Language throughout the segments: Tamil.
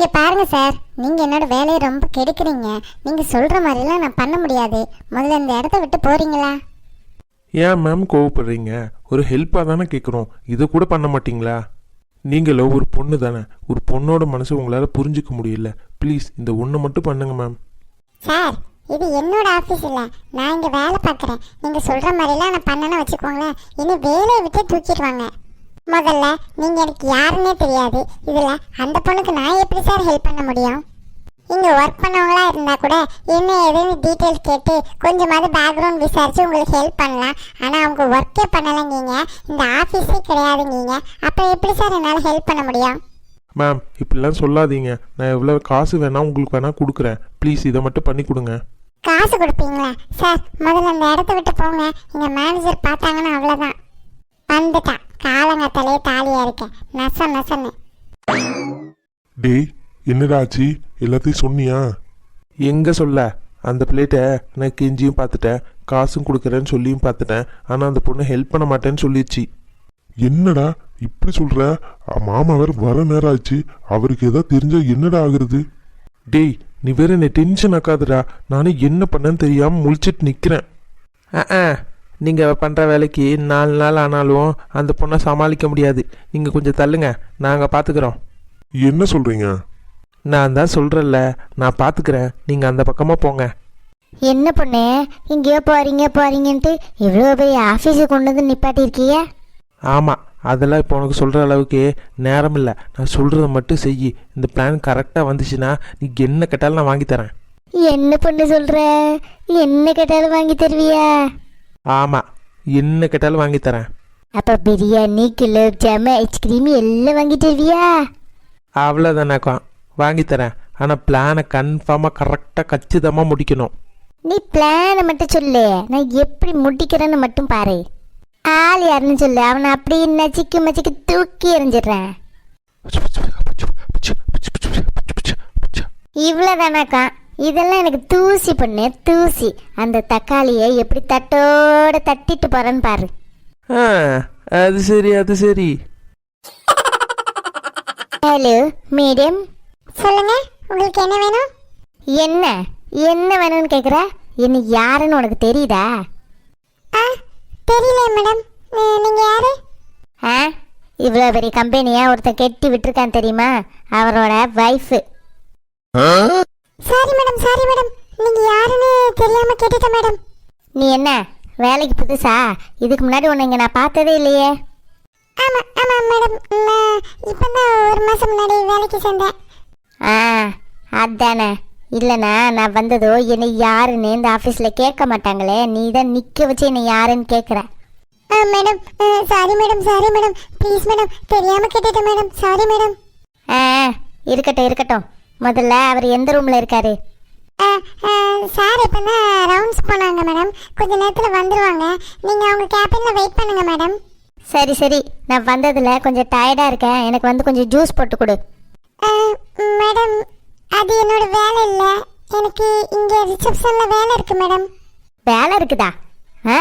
இங்க பாருங்க சார். நீங்க என்னோட வேலையை ரொம்ப கெடுக்குறீங்க. நீங்க சொல்ற மாதிரிலாம் நான் பண்ண முடியாது. முதல்ல இந்த இடத்த விட்டு போறீங்களா? ஏன் மேம் கோவப்படுறீங்க? ஒரு ஹெல்ப்பாக தானே கேட்குறோம் இதை கூட பண்ண மாட்டீங்களா? நீங்களோ ஒரு பொண்ணு தானே. ஒரு பொண்ணோட மனசு உங்களால் புரிஞ்சுக்க முடியல. ப்ளீஸ் இந்த ஒன்று மட்டும் பண்ணுங்க மேம் சார் இது என்னோட ஆஃபீஸ் இல்லை. நான் இங்கே வேலை பார்க்குறேன். நீங்கள் சொல்கிற மாதிரிலாம் நான் பண்ணேன்னு வச்சுக்கோங்களேன். இனி வேலையை விட்டு தூக்கிடுவாங்க. முதல்ல நீங்கள் எனக்கு யாருன்னே தெரியாது. இதில் அந்த பொண்ணுக்கு நான் எப்படி சார் ஹெல்ப் பண்ண முடியும்? இங்கே ஒர்க் பண்ணவங்களா இருந்தால் கூட என்ன ஏதுன்னு டீட்டெயில்ஸ் கேட்டு கொஞ்சமாவது பேக்ரவுண்ட் விசாரித்து உங்களுக்கு ஹெல்ப் பண்ணலாம். ஆனால் அவங்க ஒர்க்கே பண்ணலைங்கீங்க. இந்த ஆஃபீஸே கிடையாதுங்கீங்க. அப்போ எப்படி சார் என்னால் ஹெல்ப் பண்ண முடியும்? மேம் இப்படிலாம் சொல்லாதீங்க. நான் எவ்வளோ காசு வேணா உங்களுக்கு வேணா கொடுக்குறேன். ப்ளீஸ் இதை மட்டும் பண்ணி கொடுங்க. காசு கொடுப்பீங்களா? சார் முதல்ல அந்த இடத்த விட்டு போங்க. எங்க மேனேஜர் பார்த்தாங்கன்னா அவ்வளோதான் வந்துட்டான் காலங்கத்தாலே தாலியா இருக்கேன் நச நசன்னு. டேய் என்னடா ஆச்சு? எல்லாத்தையும் சொன்னியா? எங்கே சொல்ல? அந்த பிளேட்டை நான் கெஞ்சியும் பார்த்துட்டேன். காசும் கொடுக்குறேன்னு சொல்லியும் பார்த்துட்டேன். ஆனால் அந்த பொண்ணு ஹெல்ப் பண்ண மாட்டேன்னு சொல்லிடுச்சு என்னடா இப்படி சொல்ற? அ, மாமா வேற வர நேரம் ஆச்சு அவருக்கு ஏதாவது தெரிஞ்சா என்னடா ஆகுறது? டேய் நீ வேற என்னை டென்ஷன் ஆக்காதுடா. நானும் என்ன பண்ணேன்னு தெரியாமல் முழிச்சிட்டு நிற்கிறேன் ஆ நீங்கள் பண்ணுற வேலைக்கு நாலு நாள் ஆனாலும் அந்த பொண்ணை சமாளிக்க முடியாது. நீங்கள் கொஞ்சம் தள்ளுங்க. நாங்கள் பார்த்துக்குறோம் என்ன சொல்றீங்க? நான் தான் சொல்கிறேன்ல நான் பார்த்துக்கிறேன் நீங்கள் அந்த பக்கமாக போங்க. என்ன பொண்ணு? இங்கேயோ போறீங்க போறீங்கன்ட்டு இவ்வளோ பெரிய ஆஃபீஸுக்கு கொண்டு வந்து நிப்பாட்டியிருக்கீங்க? ஆமாம் அதெல்லாம் இப்போ உனக்கு சொல்கிற அளவுக்கு நேரம் இல்லை. நான் சொல்கிறத மட்டும் செய். இந்த பிளான் கரெக்டாக வந்துச்சுன்னா நீ என்ன கேட்டாலும் நான் வாங்கி தரேன். என்ன பொண்ணு சொல்ற? என்ன கேட்டாலும் வாங்கி தருவியா? ஆமாம் என்ன கேட்டாலும் வாங்கி தரேன். அப்ப பிரியாணி குலோப் ஜாமு ஐஸ்கிரீம் எல்லாம் வாங்கி தருவியா அவ்வளோதானாக்கா வாங்கி தரேன். ஆனால் பிளானை கன்ஃபார்மாக கரெக்டாக கச்சிதமாக முடிக்கணும். நீ பிளானை மட்டும் சொல்லு. நான் எப்படி முடிக்கிறேன்னு மட்டும் பாரு. ஆள் யாருன்னு சொல்லு. அவனை அப்படியே நச்சிக்கு மச்சிக்கு தூக்கி எறிஞ்சிடுறேன். இவ்வளோதானாக்கா இதெல்லாம் எனக்கு தூசி பொண்ணு தூசி. அந்த தக்காளியை எப்படி தட்டோட தட்டிட்டு போறேன்னு பாரு. ஆ அது சரி அது சரி. ஹலோ மேடம் சொல்லுங்க உங்களுக்கு என்ன வேணும்? என்ன? என்ன வேணும்னு கேக்குற? என்ன யாருன்னு உனக்கு தெரியுதா? ஆ தெரியல மேடம் நீங்க யாரு? ஆ இவ்வளோ பெரிய கம்பெனியா ஒருத்தன் கெட்டி விட்டுருக்கான் தெரியுமா? அவரோட wife sorry madam sorry madam நீங்க யாருன்னு தெரியாம கேட்டுட்டேன் மேடம் நீ என்ன? வேலைக்கு புதுசா? இதுக்கு முன்னாடி உன்னை இங்க நான் பார்த்ததே இல்லையே. ஆமா ஆமா மேடம் நான் இப்பதான் ஒரு மாசம் முன்னாடி வேலைக்கு சேர்ந்தேன். ஆ அதானே. இல்லைண்ணா நான் வந்ததோ என்னை யாருன்னு இந்த ஆஃபீஸில் கேட்க மாட்டாங்களே. நீ தான் நிற்க வச்சு என்னை யாருன்னு கேட்குற madam sorry madam sorry madam please madam தெரியாமல் கேட்டுட்டேன் மேடம் சாரி மேடம் ஆ இருக்கட்டும் இருக்கட்டும். முதல்ல அவர் எந்த ரூமில் இருக்காரு? சார் இப்போ ரவுண்ட்ஸ் போனாங்க மேடம் கொஞ்ச நேரத்தில் வந்துருவாங்க. நீங்கள் அவங்க கேபினில் வெயிட் பண்ணுங்க மேடம் சரி சரி. நான் வந்ததில் கொஞ்சம் டயர்டாக இருக்கேன். எனக்கு வந்து கொஞ்சம் ஜூஸ் போட்டு கொடு. மேடம் அது என்னோட வேலை இல்லை. எனக்கு இங்கே ரிசப்ஷனில் வேலை இருக்கு மேடம் வேலை இருக்குதா? ஆ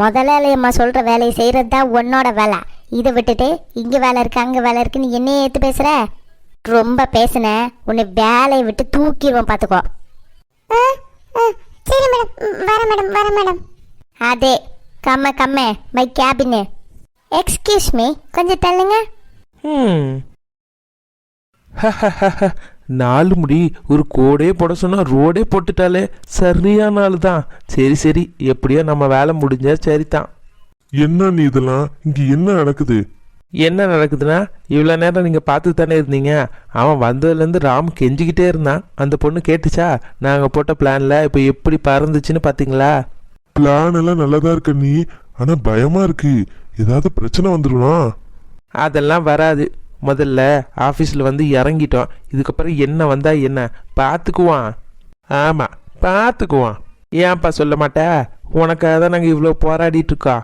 முதலாளியம்மா சொல்கிற வேலையை செய்கிறது தான் உன்னோட வேலை. இதை விட்டுட்டு இங்கே வேலை இருக்கு அங்கே வேலை இருக்குன்னு என்னையே ஏற்று பேசுகிற ரொம்ப பேசுன. உன்னை வேலையை விட்டு தூக்கிடுவோம் பார்த்துக்கோ சரி மேடம். வர மேடம் வர மேடம். அதே கம்ம கம்ம. மை கேபின் எக்ஸ்கியூஸ் மீ கொஞ்சம் தள்ளுங்க. ம். நாலு முடி ஒரு கோடே போட சொன்னா ரோடே போட்டுட்டாலே சரியான ஆள் தான். சரி சரி. எப்படியோ நம்ம வேலை முடிஞ்சா சரிதான். என்ன நீ இதெல்லாம்? இங்க என்ன நடக்குது? என்ன நடக்குதுன்னா இவ்வளோ நேரம் நீங்கள் பார்த்து தானே இருந்தீங்க. அவன் வந்ததுலேருந்து ராம் கெஞ்சிக்கிட்டே இருந்தான். அந்த பொண்ணு கேட்டுச்சா? நாங்கள் போட்ட பிளானில் இப்போ எப்படி பறந்துச்சுன்னு பார்த்தீங்களா? பிளான் எல்லாம் நல்லதா இருக்க நீ ஆனா பயமா இருக்கு. ஏதாவது பிரச்சனை வந்துருமா? அதெல்லாம் வராது. முதல்ல ஆஃபீஸில் வந்து இறங்கிட்டோம். இதுக்கப்புறம் என்ன வந்தா என்ன? பார்த்துக்குவான். ஆமாம் பார்த்துக்குவான். ஏன்ப்பா சொல்ல மாட்டே? உனக்காக தான் நாங்கள் இவ்வளோ போராடிட்டு இருக்கோம்.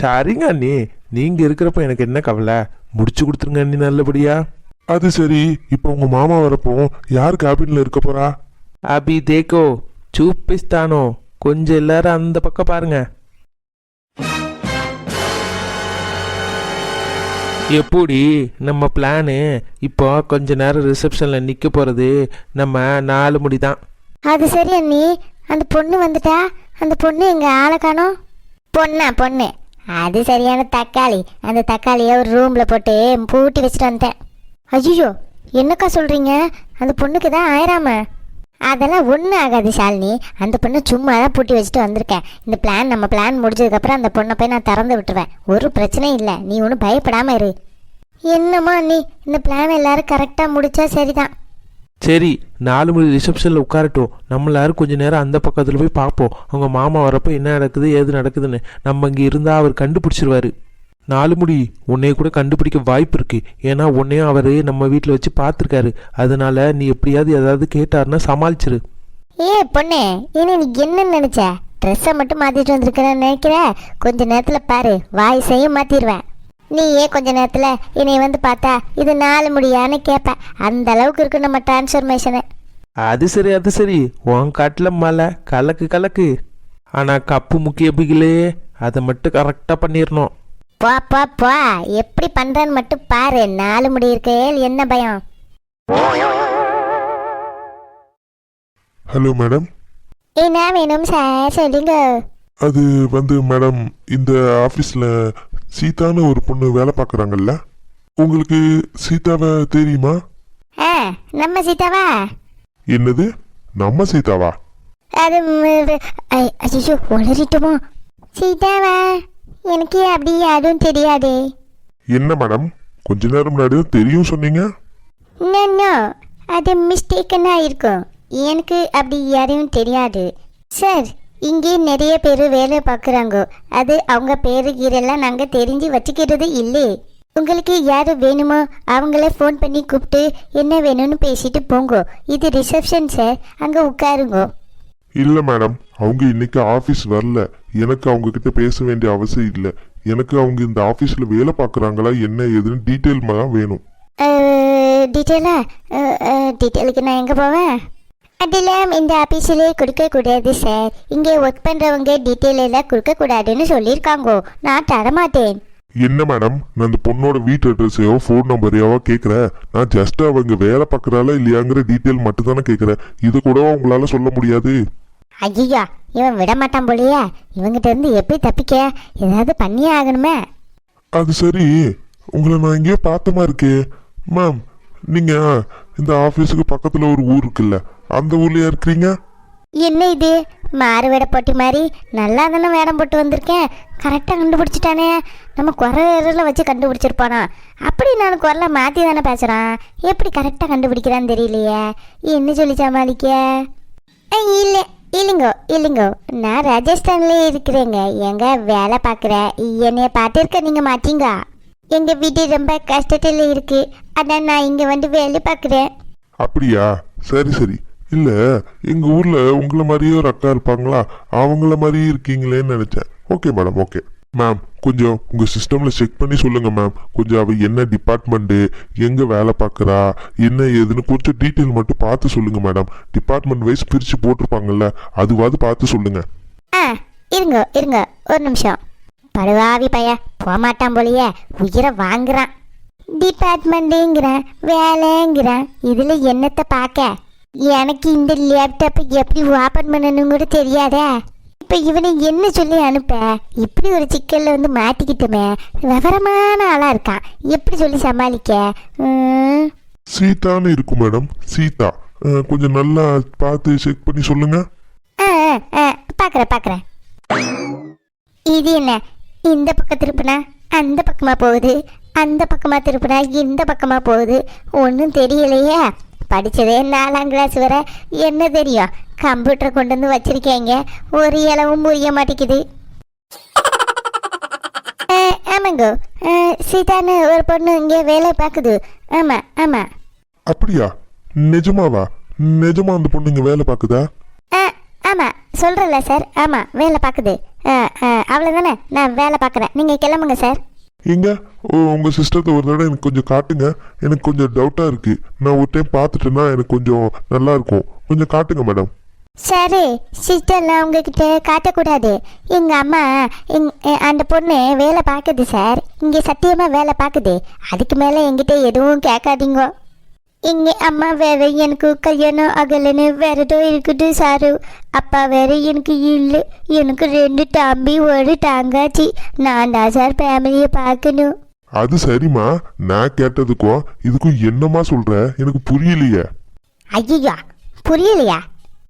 சரிங்க அண்ணி. நீங்க இருக்கிறப்ப எனக்கு என்ன கவலை? முடிச்சு கொடுத்துருங்க அண்ணி நல்லபடியா. அது சரி. இப்போ உங்க மாமா வரப்போ யார் கேபின்ல இருக்க போறா? அபி தேக்கோ சூப்பிஸ்தானோ கொஞ்சம் எல்லாரும் அந்த பக்கம் பாருங்க. எப்படி நம்ம பிளானு இப்போ கொஞ்ச நேரம் ரிசப்ஷனில் நிற்க போகிறது நம்ம நாலு முடிதான் அது சரி அண்ணி. அந்த பொண்ணு வந்துட்டா? அந்த பொண்ணு எங்கள் ஆளை காணோம்? பொண்ணா பொண்ணு. அது சரியான தக்காளி. அந்த தக்காளியை ஒரு ரூமில் போட்டு பூட்டி வச்சுட்டு வந்துட்டேன். ஐயோ என்னக்கா சொல்கிறீங்க அந்த பொண்ணுக்கு தான் ஆயிராம? அதெல்லாம் ஒன்றும் ஆகாது ஷாலினி. அந்த பொண்ணை சும்மா தான் பூட்டி வச்சுட்டு வந்திருக்கேன். இந்த பிளான் நம்ம பிளான் முடிஞ்சதுக்கப்புறம் அந்த பொண்ணை போய் நான் திறந்து விட்டுருவேன். ஒரு பிரச்சனையும் இல்லை. நீ ஒன்றும் பயப்படாமல் இரு. என்னம்மா நீ? இந்த பிளான் எல்லோரும் கரெக்டாக முடிச்சா சரிதான். சரி நாலு மணி ரிசப்ஷனில் உட்காரட்டும். நம்ம எல்லாரும் கொஞ்சம் நேரம் அந்த பக்கத்தில் போய் பார்ப்போம் அவங்க மாமா வரப்போ என்ன நடக்குது ஏது நடக்குதுன்னு நம்ம இங்கே இருந்தால் அவர் கண்டுபிடிச்சிருவாரு. நாலு முடி உன்னைய கூட கண்டுபிடிக்க வாய்ப்பு இருக்குது ஏன்னா உன்னையும் அவர் நம்ம வீட்டில் வச்சு பார்த்துருக்காரு அதனால நீ எப்படியாவது ஏதாவது கேட்டாருன்னா சமாளிச்சிரு. ஏ பொண்ணு இனி நீ என்ன நினச்ச? ட்ரெஸ்ஸை மட்டும் மாற்றிட்டு வந்திருக்கிறேன்னு நினைக்கிற? கொஞ்ச நேரத்தில் பாரு வாய்ஸையும் மாற்றிடுவேன் நீ ஏன் கொஞ்ச நேரத்துல என்னை வந்து பார்த்தா இது நாலு முடியான்னு கேட்ப அந்த அளவுக்கு இருக்கு நம்ம டிரான்ஸ்ஃபர்மேஷனு அது சரி அது சரி. உன் காட்டில் மலை கலக்கு கலக்கு. ஆனால் கப்பு முக்கிய பிகிலே அதை மட்டும் கரெக்டாக பண்ணிடணும் போ போ போ. எப்படி பண்றேன்னு மட்டும் பாரு. நாலு முடி இருக்கேல் என்ன பயம்? ஹலோ மேடம் என்ன வேணும் சார் சொல்லுங்க. அது வந்து மேடம் இந்த ஆஃபீஸில் சீதான்னு ஒரு பொண்ணு வேலை பார்க்குறாங்கல்ல? உங்களுக்கு சீதாவை தெரியுமா? ஆ நம்ம சீதாவா? என்னது? நம்ம சீதாவா? அது அசிஷோ உளறிட்டுமோ. சீதாவா எனக்கு அப்படி யாரும் தெரியாதே. என்ன மேடம் கொஞ்ச நேரம் முன்னாடி தான் தெரியும் சொன்னீங்க. நோ அது மிஸ்டேக்கனா இருக்கும். எனக்கு அப்படி யாரையும் தெரியாது. சார் இங்கே நிறைய பேர் வேலை பார்க்குறாங்க. அது அவங்க பேரு கீரெல்லாம் நாங்கள் தெரிஞ்சு வச்சுக்கிறது இல்லை. உங்களுக்கு யார் வேணுமோ அவங்கள ஃபோன் பண்ணி கூப்பிட்டு என்ன வேணும்னு பேசிட்டு போங்க. இது ரிசப்ஷன் சார் அங்கே உட்காருங்க. இல்லை மேடம் அவங்க இன்னைக்கு ஆஃபீஸ் வரல. எனக்கு அவங்க கிட்ட பேச வேண்டிய அவசியம் இல்லை. எனக்கு அவங்க இந்த ஆஃபீஸில் வேலை பார்க்குறாங்களா என்ன ஏதுன்னு டீட்டெயில் தான் வேணும். டீட்டெயிலா டீட்டெயிலுக்கு நான் எங்கே போவேன்? அதெல்லாம் இந்த ஆஃபீஸிலே கொடுக்கக்கூடாது சார் இங்கே ஒர்க் பண்ணுறவங்க டீட்டெயில் எல்லாம் கொடுக்கக்கூடாதுன்னு சொல்லியிருக்காங்கோ. நான் தரமாட்டேன். என்ன மேடம் நான் அந்த பொண்ணோட வீட்டு அட்ரஸையோ ஃபோன் நம்பரையோ கேட்குறேன். நான் ஜஸ்ட் அவங்க வேலை பார்க்குறாளா இல்லையாங்கிற டீட்டெயில் மட்டும் தானே கேட்குறேன். இது கூட உங்களால் சொல்ல முடியாது. ஐயா இவன் விட மாட்டான் போலயே. இவங்கிட்ட இருந்து எப்படி தப்பிக்க? ஏதாவது பண்ணியே ஆகணுமே. அது சரி. உங்களை நான் எங்கேயோ பார்த்த மாதிரி இருக்கே. மேம் நீங்கள் இந்த ஆஃபீஸுக்கு பக்கத்தில் ஒரு ஊர் இருக்குல்ல அந்த ஊர்லயா இருக்கிறீங்க? என்ன இது? மாறு வேட போட்டி மாதிரி நல்லா தானே வேடம் போட்டு வந்திருக்கேன். கரெக்டாக கண்டுபிடிச்சிட்டானே. நம்ம குரலில் வச்சு கண்டுபிடிச்சிருப்பானா. அப்படி நான் குரலை மாற்றி தானே பேசுகிறான் எப்படி கரெக்டாக கண்டுபிடிக்கிறான்னு தெரியலையே. என்ன சொல்லி சமாளிக்க? இல்லை இல்லைங்கோ இல்லைங்கோ. நான் ராஜஸ்தான்லேயே இருக்கிறேங்க. எங்க வேலை பார்க்குறேன் என்னைய பார்த்துருக்க நீங்கள் மாட்டீங்க எங்கள் வீடு ரொம்ப கஷ்டத்தில் இருக்கு. அதான் நான் இங்கே வந்து வேலை பார்க்குறேன். அப்படியா? சரி சரி. இல்லை எங்கள் ஊரில் உங்களை மாதிரியே ஒரு அக்கா இருப்பாங்களா? அவங்கள மாதிரியே இருக்கீங்களேன்னு நினச்சேன். ஓகே மேடம் ஓகே மேம் கொஞ்சம் உங்கள் சிஸ்டமில் செக் பண்ணி சொல்லுங்கள் மேம் கொஞ்சம் அவள் என்ன டிபார்ட்மெண்ட்டு எங்கே வேலை பார்க்குறா என்ன ஏதுன்னு கொஞ்சம் டீட்டெயில் மட்டும் பார்த்து சொல்லுங்கள் மேடம் டிபார்ட்மெண்ட் வைஸ் பிரித்து போட்டிருப்பாங்கல்ல அதுவாது பார்த்து சொல்லுங்கள் ஆ இருங்க இருங்க. ஒரு நிமிஷம். படுவாவி பைய போகமாட்டான் போலியே. உயிரை வாங்குறான். டிபார்ட்மெண்ட்டுங்கிறான் வேலைங்கிறேன். இதில் என்னத்தை பார்க்க? எனக்கு இந்த லேப்டாப்பை எப்படி ஓப்பன் பண்ணணும் கூட தெரியாதே. இப்போ இவனை என்ன சொல்லி அனுப்ப? இப்படி ஒரு சிக்கல்ல வந்து மாட்டிக்கிட்டோமே. விவரமான ஆளாக இருக்கான். எப்படி சொல்லி சமாளிக்க? சீதான்னு இருக்கும் மேடம். சீதா. கொஞ்சம் நல்லா பார்த்து செக் பண்ணி ஆ பார்க்குறேன் பார்க்குறேன் இது என்ன? இந்த பக்கம் திருப்பினா அந்த பக்கமா போகுது? அந்த பக்கமா திருப்பினா இந்த பக்கமா போகுது? ஒன்றும் தெரியலையே. படித்ததே நாலாம் கிளாஸ் வரை. என்ன தெரியும்? கம்ப்யூட்டர் கொண்டு வந்து வச்சிருக்கீங்க. ஒரு இளவும் புரிய மாட்டேங்குது. ஆமாங்கோ. சீதான்னு ஒரு பொண்ணு இங்கே வேலை பார்க்குது. ஆமாம் ஆமாம் அப்படியா? நிஜமாவா? நிஜமா அந்த பொண்ணு இங்கே வேலை பார்க்குதா? ஆ ஆமாம் சொல்கிறேன்ல சார். ஆமாம் வேலை பார்க்குது. அவ்வளோதானே நான் வேலை பார்க்குறேன். நீங்கள் கிளம்புங்க சார். எங்க ஓ சிஸ்டத்தை ஒரு தடவை எனக்கு கொஞ்சம் காட்டுங்க. எனக்கு கொஞ்சம் டவுட்டாக இருக்குது நான் ஒரு டைம் பார்த்துட்டேன்னா எனக்கு கொஞ்சம் நல்லாயிருக்கும் கொஞ்சம் காட்டுங்க மேடம் சரி சிஸ்டர்லாம் உங்ககிட்ட காட்டக்கூடாது. எங்கள் அம்மா எங் அந்த பொண்ணு வேலை பார்க்குது சார் இங்கே சத்தியமாக வேலை பார்க்குது. அதுக்கு மேலே எங்கிட்ட எதுவும் கேட்காதீங்க. இங்கே அம்மா வேற எனக்கு கல்யாணம் ஆகலைன்னு வேற ஏதோ இருக்குது சாரு. அப்பா வேற எனக்கு இல்லை. எனக்கு ரெண்டு தம்பி ஒரு தங்காச்சி. நான் தான் சார் ஃபேமிலியை பார்க்கணும். அது சரிம்மா. நான் கேட்டதுக்கும் இதுக்கும் என்னம்மா சொல்ற? எனக்கு புரியலையே. ஐயா புரியலையா?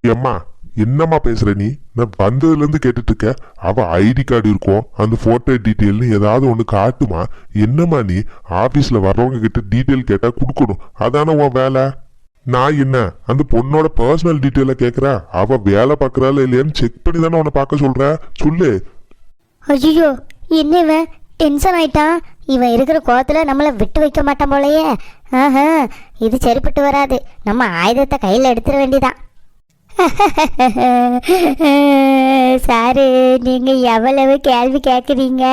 ஏம்மா என்னம்மா பேசுற நீ? நான் வந்ததுல இருந்து கேட்டுட்டு இருக்க அவ ஐடி கார்டு இருக்கும். அந்த போட்டோ டீட்டெயில்னு ஏதாவது ஒன்று காட்டுமா? என்னம்மா நீ? ஆபீஸ்ல வர்றவங்க கிட்ட டீட்டெயில் கேட்டா கொடுக்கணும். அதானே உன் வேலை? நான் என்ன? அந்த பொண்ணோட பர்சனல் டீட்டெயில கேக்குறா? அவ வேலை பார்க்கறாளா இல்லையான்னு செக் பண்ணி தானே உன்னை பார்க்க சொல்ற? சொல்லு. ஐயோ என்ன இவன்? டென்ஷன் ஆயிட்டான் இவன் இருக்கிற கோவத்தில் நம்மளை விட்டு வைக்க மாட்டான் போலயே. ஆஹா இது சரிப்பட்டு வராது. நம்ம ஆயுதத்தை கையில் எடுத்துட வேண்டியதான் சாரு நீங்கள் எவ்வளவு கேள்வி கேட்குறீங்க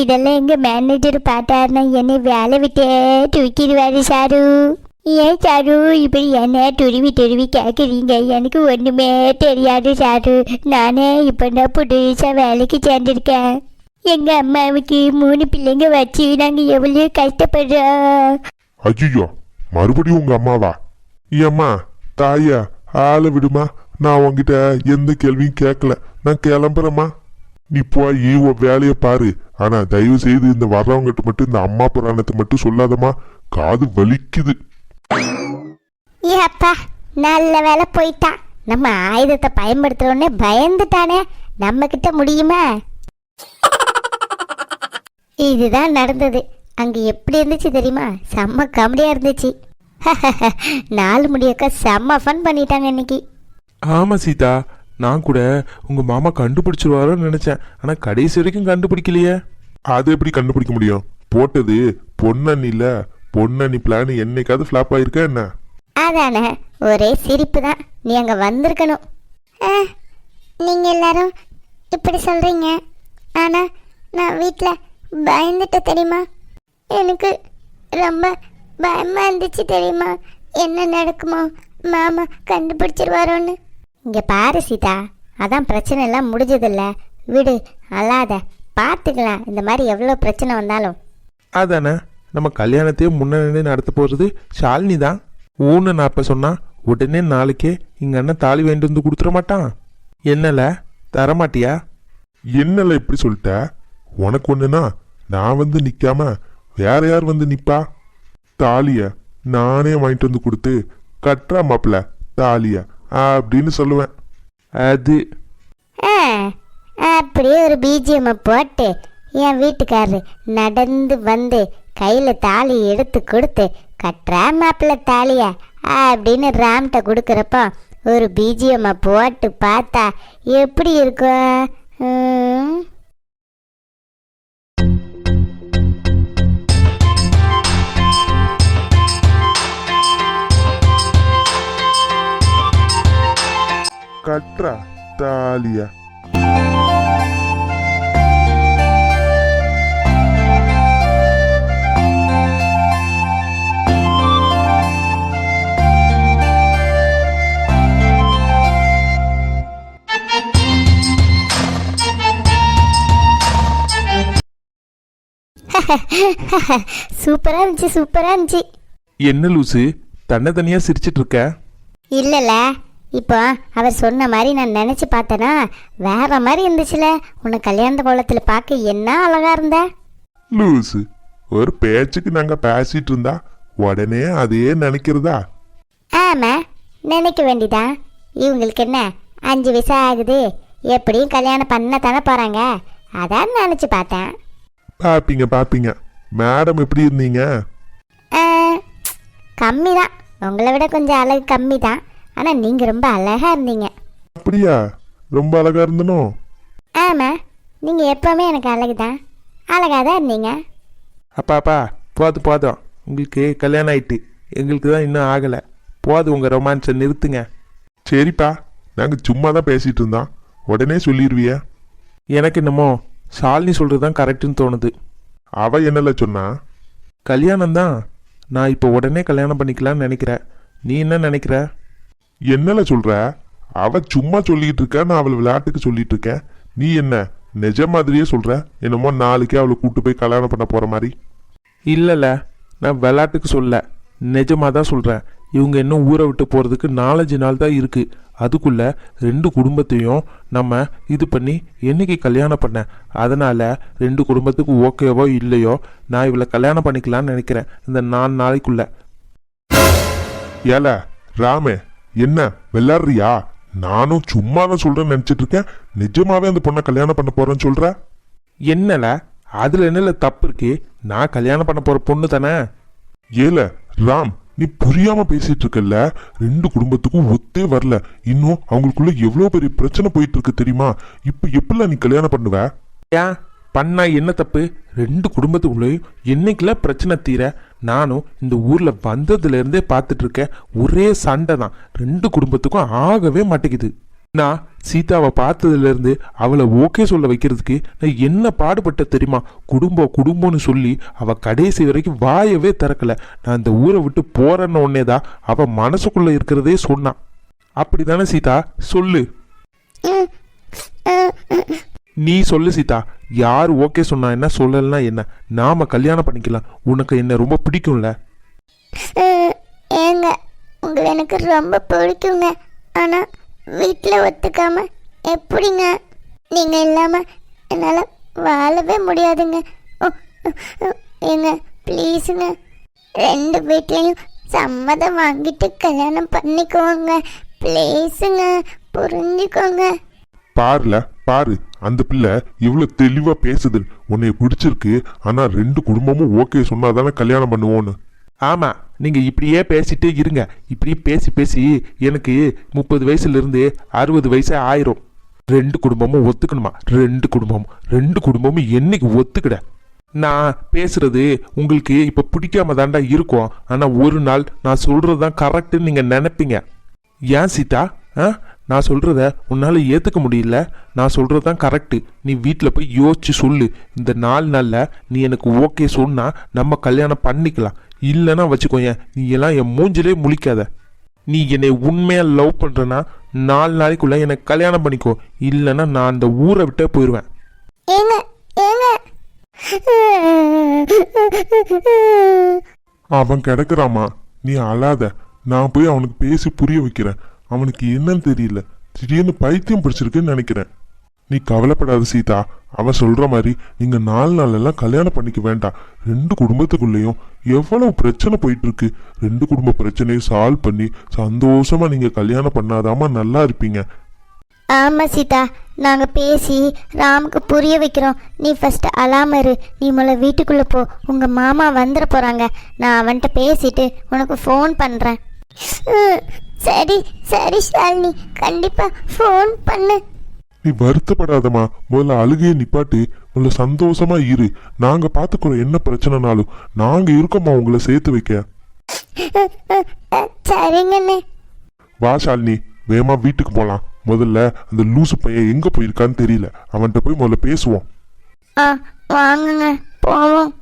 இதெல்லாம் எங்கள் மேனேஜர் பார்த்தாருன்னா என்னை வேலை விட்டே தூக்கிடுவாரு சாரு. ஏன் சாரு இப்படி என்ன துருவி துருவி கேட்குறீங்க எனக்கு ஒன்றுமே தெரியாது சாரு. நானே இப்போ தான் புதுசாக வேலைக்கு சேர்ந்துருக்கேன். எங்கள் அம்மாவுக்கு மூணு பிள்ளைங்க வச்சு நாங்கள் எவ்வளோ கஷ்டப்படுறோம். ஐயோ மறுபடியும் உங்கள் அம்மாவா? ஏம்மா தாயா ஆளை விடுமா. நான் உன்கிட்ட எந்த கேள்வியும் கேட்கல. நான் கிளம்புறேம்மா. நீ போய் உன் வேலையை பாரு. ஆனா தயவு செய்து இந்த வர்றவங்ககிட்ட மட்டும் இந்த அம்மா புராணத்தை மட்டும் சொல்லாதம்மா. காது வலிக்குது. ஏப்பா நல்ல வேலை போயிட்டான். நம்ம ஆயுதத்தை பயன்படுத்துறோன்னே பயந்துட்டானே. நம்ம கிட்ட முடியுமா? இதுதான் நடந்தது. அங்க எப்படி இருந்துச்சு தெரியுமா? செம்ம காமெடியா இருந்துச்சு. நாலு முடியக்கா செம்ம ஃபன் பண்ணிட்டாங்க இன்னைக்கு. ஆமா சீதா நான் கூட உங்க மாமா கண்டுபிடிச்சிருவாரோன்னு நினைச்சேன். ஆனா கடைசி வரைக்கும் கண்டுபிடிக்கலையே. அது எப்படி கண்டுபிடிக்க முடியும்? போட்டது பொன்னண்ணில பொன்னண்ணி பிளான் என்னைக்காவது ஃபிளாப் ஆயிருக்கா என்ன? அதானே ஒரே சிரிப்பு தான் நீ அங்கே வந்திருக்கணும். நீங்கள் எல்லாரும் இப்படி சொல்கிறீங்க ஆனால் நான் வீட்டில் பயந்துட்டு தெரியுமா? எனக்கு ரொம்ப பயமாக இருந்துச்சு தெரியுமா? என்ன நடக்குமோ? மாமா கண்டுபிடிச்சிருவாரோன்னு. இங்கே பாரு சீதா அதான் பிரச்சனை எல்லாம் முடிஞ்சதில்ல. விடு அல்லாத பார்த்துக்கலாம் இந்த மாதிரி எவ்வளோ பிரச்சனை வந்தாலும். அதானே நம்ம கல்யாணத்தையே முன்னாடி நடத்த போகிறது ஷாலினி தான். ஊன்னு நான் இப்போ சொன்னா உடனே நாளைக்கே எங்க அண்ணன் தாலி வேண்டி வந்து கொடுத்துட மாட்டான். என்னல தரமாட்டியா? என்னல இப்படி சொல்லிட்ட? உனக்கு ஒண்ணுனா நான் வந்து நிக்காம வேற யார் வந்து நிப்பா? தாலியை நானே வாங்கிட்டு வந்து கொடுத்து கட்டுறா மாப்பிள தாலியா அப்படின்னு சொல்லுவேன். அது. ஆ, அப்படியே ஒரு பிஜிஎம் போட்டு என் வீட்டுக்காரரு நடந்து வந்து கையில் தாலி எடுத்து கொடுத்து கட்டுறா மாப்பிள்ள தாலியா அப்படின்னு ராம்கிட்ட கொடுக்குறப்போ ஒரு பிஜிஎம் போட்டு பார்த்தா எப்படி இருக்கும்? கட்டுறா தாலிய சூப்பரா இருந்துச்சு சூப்பரா இருந்துச்சு. என்ன லூசு தன்னை தனியாக சிரிச்சிட்டு இருக்க? இல்லைல்ல. இப்போ அவர் சொன்ன மாதிரி நான் நினச்சி பார்த்தேனா வேற மாதிரி இருந்துச்சுல. உன்னை கல்யாண கோலத்தில் பார்க்க என்ன அழகா இருந்த? லூசு ஒரு பேச்சுக்கு நாங்க பேசிட்டு இருந்தா உடனே அதையே நினைக்கிறதா? ஆமாம் நினைக்க வேண்டிதான் இவங்களுக்கு என்ன அஞ்சு வயசு ஆகுது எப்படியும் கல்யாணம் பண்ண தானே போகிறாங்க அதான் நினச்சி பார்த்தேன். பாப்பீங்க பாப்பீங்க. மேடம் எப்படி இருந்தீங்க? கம்மி தான் உங்களை விட கொஞ்சம் அழகு கம்மி தான் ஆனால் நீங்கள் ரொம்ப அழகாக இருந்தீங்க. அப்படியா? ரொம்ப அழகா இருந்தனோ? ஆமாம் நீங்கள் எப்போவுமே எனக்கு அழகு தான் அழகாக தான் இருந்தீங்க. அப்பா அப்பா போதும் போதும். உங்களுக்கு கல்யாணம் ஆயிட்டு. எங்களுக்கு தான் இன்னும் ஆகலை. போதும் உங்கள் ரொமான்ஸை நிறுத்துங்க. சரிப்பா. நாங்க சும்மா தான் பேசிட்டு இருந்தோம். உடனே சொல்லிடுவிய எனக்கு என்னமோ ஷாலினி சொல்கிறது தான் கரெக்டுன்னு தோணுது. அவ என்னல சொன்னா? கல்யாணம் தான் நான் இப்போ உடனே கல்யாணம் பண்ணிக்கலாம்னு நினைக்கிறேன். நீ என்ன நினைக்கிற? என்னல சொல்ற? அவ சும்மா சொல்லிட்டு இருக்கா நான் அவளை விளையாட்டுக்கு சொல்லிட்டு இருக்கேன். நீ என்ன நிஜ மாதிரியே சொல்ற? என்னமோ நாளைக்கே அவளை கூட்டு போய் கல்யாணம் பண்ண போற மாதிரி. இல்லைல்ல நான் விளாட்டுக்கு சொல்ல. நிஜமாக தான் சொல்கிறேன் இவங்க இன்னும் ஊரை விட்டு போகிறதுக்கு நாலஞ்சு நாள் தான் இருக்குது அதுக்குள்ள ரெண்டு குடும்பத்தையும் நம்ம இது பண்ணி என்னைக்கு கல்யாணம் பண்ண? அதனால் ரெண்டு குடும்பத்துக்கு ஓகேவோ இல்லையோ நான் இவளை கல்யாணம் பண்ணிக்கலாம்னு நினைக்கிறேன். இந்த நாலு நாளைக்குள்ள. ஏல ராமே என்ன விளையாடுறியா நானும் சும்மா தான் சொல்றேன்னு நினைச்சிட்டு இருக்கேன் நிஜமாவே அந்த பொண்ணை கல்யாணம் பண்ண போறேன்னு சொல்ற? என்னல? அதில் என்னல தப்பு இருக்கு? நான் கல்யாணம் பண்ண போகிற பொண்ணு தானே? ஏல ராம் நீ புரியாம பேசிட்டு இருக்கல்ல ரெண்டு குடும்பத்துக்கும் ஒத்தே வரல. இன்னும் அவங்களுக்குள்ள எவ்வளவு பெரிய பிரச்சனை போயிட்டு இருக்கு தெரியுமா? இப்ப எப்படிலாம் நீ கல்யாணம் பண்ணுவ? ஏன்? பண்ணா என்ன தப்பு? ரெண்டு குடும்பத்துக்குள்ளேயும் என்னைக்குல பிரச்சனை தீர? நானும் இந்த ஊரில் வந்ததுலேருந்தே பார்த்துட்ருக்கேன் ஒரே சண்டை தான் ரெண்டு குடும்பத்துக்கும் ஆகவே மாட்டேங்குது. நான் சீதாவை பார்த்ததுலேருந்து அவளை ஓகே சொல்ல வைக்கிறதுக்கு நான் என்ன பாடுபட்ட தெரியுமா? குடும்பம் குடும்பம்னு சொல்லி அவள் கடைசி வரைக்கும் வாயவே திறக்கல. நான் இந்த ஊரை விட்டு போகிறேன்னு ஒன்னே தான் அவள் மனசுக்குள்ளே இருக்கிறதே சொன்னான் அப்படி தானே சீதா? சொல்லு. நீ சொல்லு சீதா. யார் ஓகே சொன்னா என்ன சொல்லலைன்னா என்ன? நாம கல்யாணம் பண்ணிக்கலாம். உனக்கு என்ன ரொம்ப பிடிக்கும்ல? ஏங்க உங்களை எனக்கு ரொம்ப பிடிக்குங்க. ஆனால் வீட்டில் ஒத்துக்காம எப்படிங்க? நீங்கள் இல்லாமல் என்னால் வாழவே முடியாதுங்க. ஏங்க ப்ளீஸுங்க. ரெண்டு வீட்லேயும் சம்மதம் வாங்கிட்டு கல்யாணம் பண்ணிக்கோங்க. ப்ளீஸுங்க புரிஞ்சுக்கோங்க. பாருல பாரு அந்த பிள்ளை இவ்வளோ தெளிவாக பேசுது. உன்னை பிடிச்சிருக்கு. ஆனால் ரெண்டு குடும்பமும் ஓகே சொன்னாதானே கல்யாணம் பண்ணுவோன்னு. ஆமாம் நீங்கள் இப்படியே பேசிட்டே இருங்க. இப்படியே பேசி பேசி எனக்கு முப்பது வயசுலேருந்து அறுபது வயசே ஆயிரும். ரெண்டு குடும்பமும் ஒத்துக்கணுமா? ரெண்டு குடும்பமும் ரெண்டு குடும்பமும் என்னைக்கு ஒத்துக்கிட நான் பேசுறது உங்களுக்கு இப்போ பிடிக்காம தாண்டா இருக்கும். ஆனால் ஒரு நாள் நான் சொல்கிறது தான் கரெக்டுன்னு நீங்கள் நினைப்பீங்க. ஏன் சீதா? ஆ? நான் சொல்றத உன்னால ஏத்துக்க முடியல. நான் சொல்றது தான் கரெக்டு நீ வீட்டில் போய் யோசிச்சு சொல்லு. இந்த நாலு நாள்ல நீ எனக்கு ஓகே சொன்னா நம்ம கல்யாணம் பண்ணிக்கலாம். இல்லைன்னா வச்சுக்கோயேன் நீ எல்லாம் என் மூஞ்சிலே முழிக்காத. நீ என்னை உண்மையா லவ் பண்றனா நாலு நாளைக்குள்ள எனக்கு கல்யாணம் பண்ணிக்கோ. இல்லைன்னா நான் அந்த ஊரை விட்டே போயிடுவேன் அவன் கிடக்குறாமா நீ அழாத. நான் போய் அவனுக்கு பேசி புரிய வைக்கிறேன். அவனுக்கு என்னன்னு தெரியல. திடீர்னு பைத்தியம் பிடிச்சிருக்குன்னு நினைக்கிறேன். நீ கவலைப்படாத சீதா. அவன் சொல்ற மாதிரி நீங்க நாலு நாள் எல்லாம் கல்யாணம் பண்ணிக்க வேண்டாம். ரெண்டு குடும்பத்துக்குள்ளேயும் எவ்வளவு பிரச்சனை போயிட்டு இருக்கு ரெண்டு குடும்ப பிரச்சனையை சால்வ் பண்ணி சந்தோஷமா நீங்க கல்யாணம் பண்ணாதாமா நல்லா இருப்பீங்க. ஆமாம் சீதா. நாங்கள் பேசி ராமுக்கு புரிய வைக்கிறோம். நீ ஃபஸ்ட்டு அழாம இரு. நீ முதல்ல வீட்டுக்குள்ளே போ. உங்கள் மாமா வந்துட போகிறாங்க நான் அவன்கிட்ட பேசிட்டு உனக்கு ஃபோன் பண்ணுறேன் சரி சரி ஷாலினி. கண்டிப்பாக ஃபோன் பண்ணு. நீ வருத்தப்படாதம்மா. முதல்ல அழுகையை நிப்பாட்டு. முதல்ல சந்தோஷமா இரு. நாங்க பாத்துக்கிறோம் என்ன பிரச்சனைனாலும். நாங்க இருக்கோம்மா உங்களை சேர்த்து வைக்க. சரிங்கண்ணே. வா ஷாலினி. வேகமா வீட்டுக்கு போலாம். முதல்ல அந்த லூசு பையன் எங்க போயிருக்கான்னு தெரியல. அவன்கிட்ட போய் முதல்ல பேசுவோம். வாங்குங்க. போவோம்.